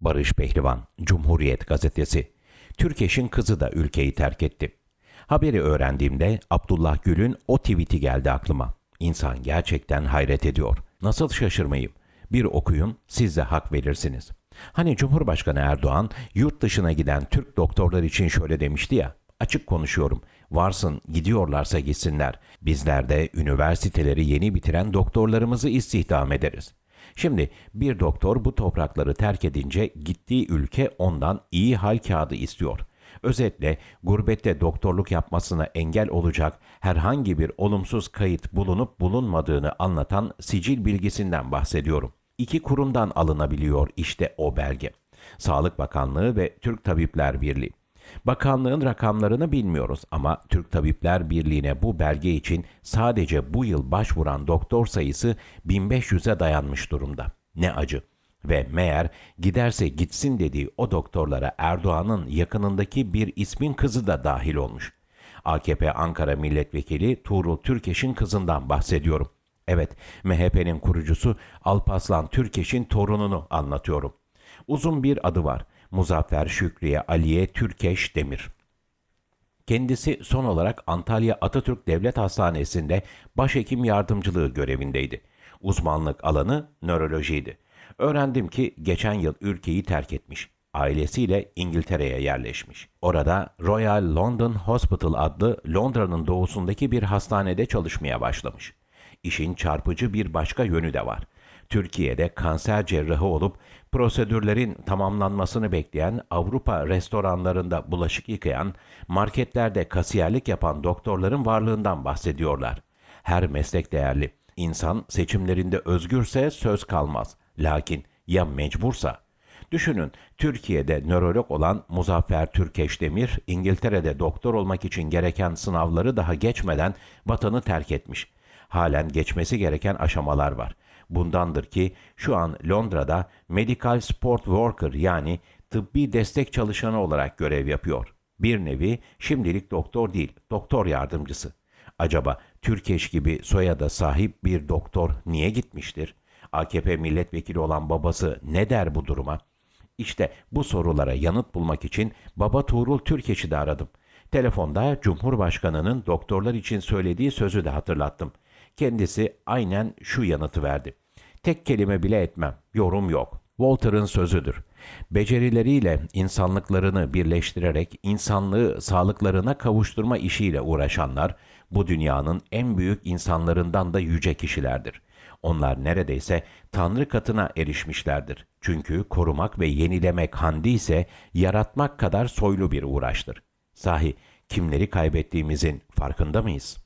Barış Pehlivan, Cumhuriyet Gazetesi. Türkeş'in kızı da ülkeyi terk etti. Haberi öğrendiğimde Abdullah Gül'ün o tweet'i geldi aklıma. İnsan gerçekten hayret ediyor. Nasıl şaşırmayayım? Bir okuyun, siz de hak verirsiniz. Hani Cumhurbaşkanı Erdoğan yurt dışına giden Türk doktorlar için şöyle demişti ya. Açık konuşuyorum. Varsın gidiyorlarsa gitsinler. Bizler de üniversiteleri yeni bitiren doktorlarımızı istihdam ederiz. Şimdi bir doktor bu toprakları terk edince gittiği ülke ondan iyi hal kağıdı istiyor. Özetle gurbette doktorluk yapmasına engel olacak herhangi bir olumsuz kayıt bulunup bulunmadığını anlatan sicil bilgisinden bahsediyorum. İki kurumdan alınabiliyor işte o belge. Sağlık Bakanlığı ve Türk Tabipler Birliği. Bakanlığın rakamlarını bilmiyoruz ama Türk Tabipler Birliği'ne bu belge için sadece bu yıl başvuran doktor sayısı 1500'e dayanmış durumda. Ne acı. Ve meğer giderse gitsin dediği o doktorlara Erdoğan'ın yakınındaki bir ismin kızı da dahil olmuş. AKP Ankara Milletvekili Tuğrul Türkeş'in kızından bahsediyorum. Evet, MHP'nin kurucusu Alpaslan Türkeş'in torununu anlatıyorum. Uzun bir adı var. Muzaffer Şükriye Aliye Türkeş Demir. Kendisi son olarak Antalya Atatürk Devlet Hastanesi'nde başhekim yardımcılığı görevindeydi. Uzmanlık alanı nörolojiydi. Öğrendim ki geçen yıl ülkeyi terk etmiş. Ailesiyle İngiltere'ye yerleşmiş. Orada Royal London Hospital adlı Londra'nın doğusundaki bir hastanede çalışmaya başlamış. İşin çarpıcı bir başka yönü de var. Türkiye'de kanser cerrahı olup prosedürlerin tamamlanmasını bekleyen Avrupa restoranlarında bulaşık yıkayan, marketlerde kasiyerlik yapan doktorların varlığından bahsediyorlar. Her meslek değerli. İnsan seçimlerinde özgürse söz kalmaz. Lakin ya mecbursa? Düşünün, Türkiye'de nörolog olan Muzaffer Türkeş Demir, İngiltere'de doktor olmak için gereken sınavları daha geçmeden vatanı terk etmiş. Halen geçmesi gereken aşamalar var. Bundandır ki şu an Londra'da Medical Support Worker yani tıbbi destek çalışanı olarak görev yapıyor. Bir nevi şimdilik doktor değil, doktor yardımcısı. Acaba Türkeş gibi soyada sahip bir doktor niye gitmiştir? AKP milletvekili olan babası ne der bu duruma? İşte bu sorulara yanıt bulmak için baba Tuğrul Türkeş'i de aradım. Telefonda Cumhurbaşkanı'nın doktorlar için söylediği sözü de hatırlattım. Kendisi aynen şu yanıtı verdi. Tek kelime bile etmem, yorum yok. Walter'ın sözüdür. Becerileriyle insanlıklarını birleştirerek insanlığı sağlıklarına kavuşturma işiyle uğraşanlar bu dünyanın en büyük insanlarından da yüce kişilerdir. Onlar neredeyse Tanrı katına erişmişlerdir. Çünkü korumak ve yenilemek handi ise yaratmak kadar soylu bir uğraştır. Sahi kimleri kaybettiğimizin farkında mıyız?